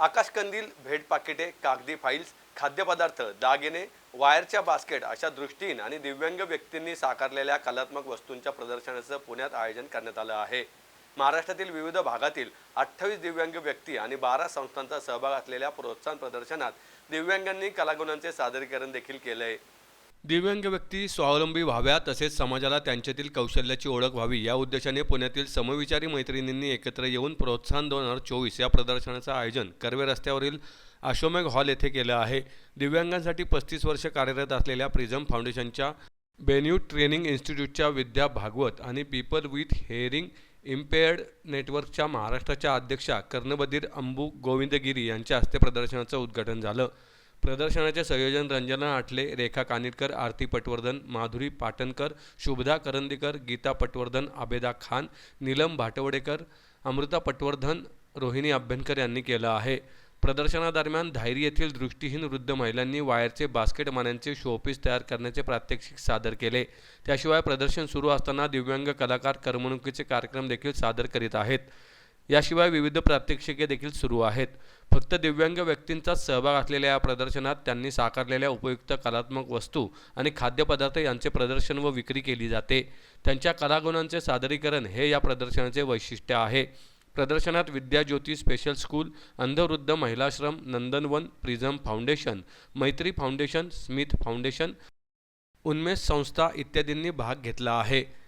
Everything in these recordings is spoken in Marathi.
आकाशकंदील भेट पाकिटे कागदी फाईल्स खाद्यपदार्थ दागिने वायरच्या बास्केट अशा दृष्टीन आणि दिव्यांग व्यक्तींनी साकारलेल्या कलात्मक वस्तूंच्या प्रदर्शनाचं पुण्यात आयोजन करण्यात आलं आहे. महाराष्ट्रातील विविध भागातील अठ्ठावीस दिव्यांग व्यक्ती आणि बारा संस्थांचा सहभाग असलेल्या प्रोत्साहन प्रदर्शनात दिव्यांगांनी कलागुणांचे सादरीकरण देखील केलं आहे दिव्यांग व्यक्ती स्वावलंबी व्हाव्या तसेच समाजाला त्यांच्यातील कौशल्याची ओळख व्हावी या उद्देशाने पुण्यातील समविचारी मैत्रिणींनी एकत्र येऊन प्रोत्साहन दोन हजार चोवीस या प्रदर्शनाचं आयोजन कर्वे रस्त्यावरील अशोमेघ हॉल येथे केलं आहे. दिव्यांगांसाठी पस्तीस वर्ष कार्यरत असलेल्या प्रिझम फाउंडेशनच्या बेन्यू ट्रेनिंग इन्स्टिट्यूटच्या विद्या भागवत आणि पीपल विथ हेअरिंग इम्पेअर्ड नेटवर्कच्या महाराष्ट्राच्या अध्यक्षा कर्णबधीर अंबू गोविंदगिरी यांच्या हस्ते प्रदर्शनाचं उद्घाटन झालं. प्रदर्शनाचे संयोजन रंजना आठले रेखा कानिटकर आरती पटवर्धन माधुरी पाटणकर शुभदा करंदीकर गीता पटवर्धन आबेदा खान नीलम भाटवडेकर अमृता पटवर्धन रोहिणी अभ्यंकर यांनी केलं आहे. प्रदर्शनादरम्यान धायरी येथील दृष्टीहीन वृद्ध महिलांनी वायरचे बास्केट मान्यांचे शोपीस तयार करण्याचे प्रात्यक्षिक सादर केले. त्याशिवाय प्रदर्शन सुरू असताना दिव्यांग कलाकार करमणुकीचे कार्यक्रम देखील सादर करीत आहेत. याशिवाय विविध प्रात्यक्षिके देखील सुरू आहेत. फक्त दिव्यांग व्यक्तींचाच सहभाग असलेल्या या प्रदर्शनात त्यांनी साकारलेल्या उपयुक्त कलात्मक वस्तू आणि खाद्यपदार्थ यांचे प्रदर्शन व विक्री केली जाते. त्यांच्या कलागुणांचे सादरीकरण हे या प्रदर्शनाचे वैशिष्ट्य आहे. प्रदर्शनात विद्याज्योती स्पेशल स्कूल अंधवृद्ध महिलाश्रम Nandanvan prism foundation Maitri foundation Smith foundation Unmesh संस्था इत्यादींनी भाग घेतला आहे.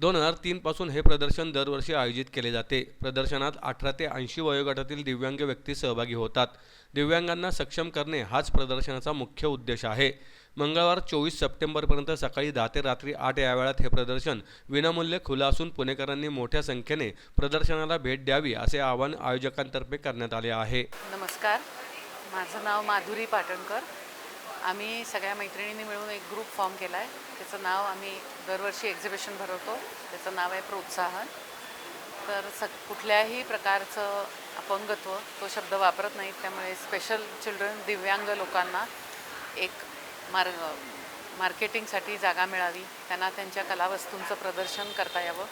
दोन हजार तीनपासून हे प्रदर्शन दरवर्षी आयोजित केले जाते. प्रदर्शनात अठरा ते ऐंशी वयोगटातील दिव्यांग व्यक्ती सहभागी होतात. दिव्यांगांना सक्षम करणे हाच प्रदर्शनाचा मुख्य उद्देश आहे. मंगळवार चोवीस सप्टेंबरपर्यंत सकाळी दहा ते रात्री आठ या वेळात हे प्रदर्शन विनामूल्य खुलं असून पुणेकरांनी मोठ्या संख्येने प्रदर्शनाला भेट द्यावी असे आवाहन आयोजकांतर्फे करण्यात आले आहे. नमस्कार. माझं नाव माधुरी पाटणकर. आम्ही सगळ्या मैत्रिणींनी मिळून एक ग्रुप फॉर्म केला आहे त्याचं नाव आम्ही दरवर्षी एक्झिबिशन भरवतो. त्याचं नाव आहे प्रोत्साहन. तर स कुठल्याही प्रकारचं अपंगत्व तो शब्द वापरत नाहीत. त्यामुळे स्पेशल चिल्ड्रन दिव्यांग लोकांना एक मार्ग मार्केटिंगसाठी जागा मिळावी. त्यांना त्यांच्या कलावस्तूंचं प्रदर्शन करता यावं.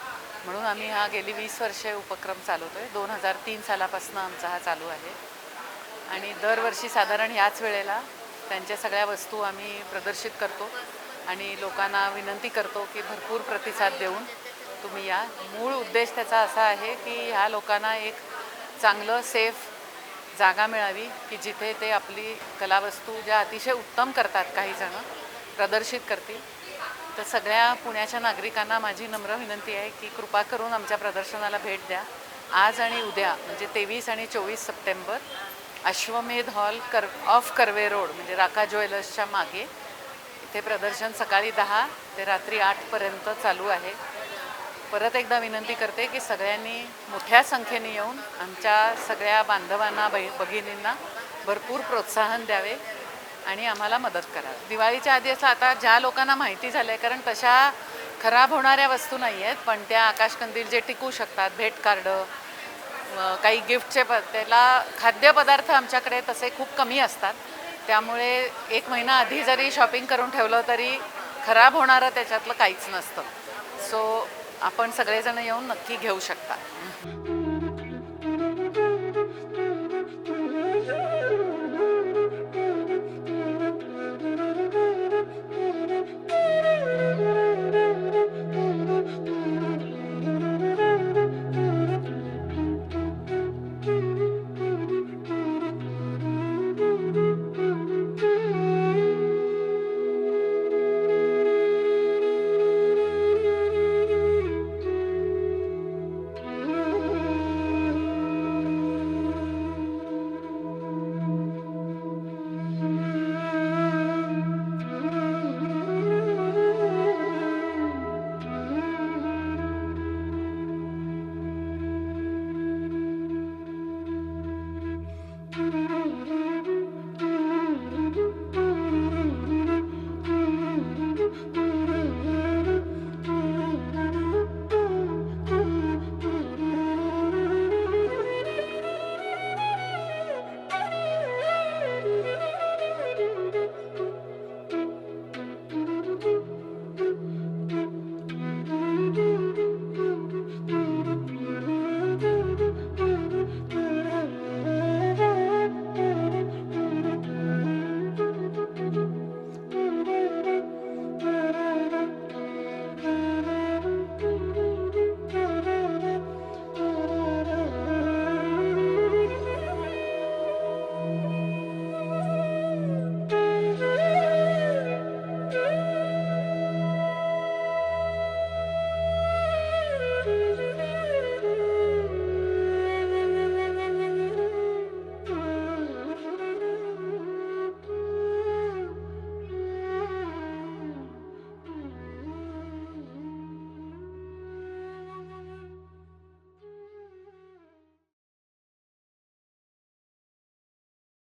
म्हणून आम्ही हा गेली वीस वर्षे उपक्रम चालवतो आहे दोन हजार तीन सालापासून आमचा हा चालू आहे. आणि दरवर्षी साधारण याच वेळेला त्यांच्या सगळ्या वस्तू आम्ही प्रदर्शित करतो आणि लोकांना विनंती करतो की भरपूर प्रतिसाद देऊन तुम्ही या. मूळ उद्देश त्याचा असा आहे की ह्या लोकांना एक चांगलं सेफ जागा मिळावी की जिथे ते आपली कलावस्तू ज्या अतिशय उत्तम करतात काहीजणं प्रदर्शित करतील. तर सगळ्या पुण्याच्या नागरिकांना माझी नम्र विनंती आहे की कृपा करून आमच्या प्रदर्शनाला भेट द्या. आज आणि उद्या म्हणजे तेवीस आणि चोवीस सप्टेंबर अश्वमेध हॉल कर ऑफ कर्वे रोड म्हणजे राका ज्वेलर्सच्या मागे. इथे प्रदर्शन सकाळी दहा ते रात्री आठपर्यंत चालू आहे. परत एकदा विनंती करते की सगळ्यांनी मोठ्या संख्येने येऊन आमच्या सगळ्या बांधवांना बै भगिनींना भरपूर प्रोत्साहन द्यावे आणि आम्हाला मदत करा दिवाळीच्या आधी असं आता ज्या लोकांना माहिती झालं आहे कारण तशा खराब होणाऱ्या वस्तू नाही आहेत पण त्या आकाशकंदील जे टिकू शकतात भेट कार्ड काही गिफ्टचे प त्याला खाद्यपदार्थ आमच्याकडे तसे खूप कमी असतात. त्यामुळे एक महिना आधी जरी शॉपिंग करून ठेवलं तरी खराब होणारं त्याच्यातलं काहीच नसतं. सो आपण सगळेजण येऊन नक्की घेऊ शकता.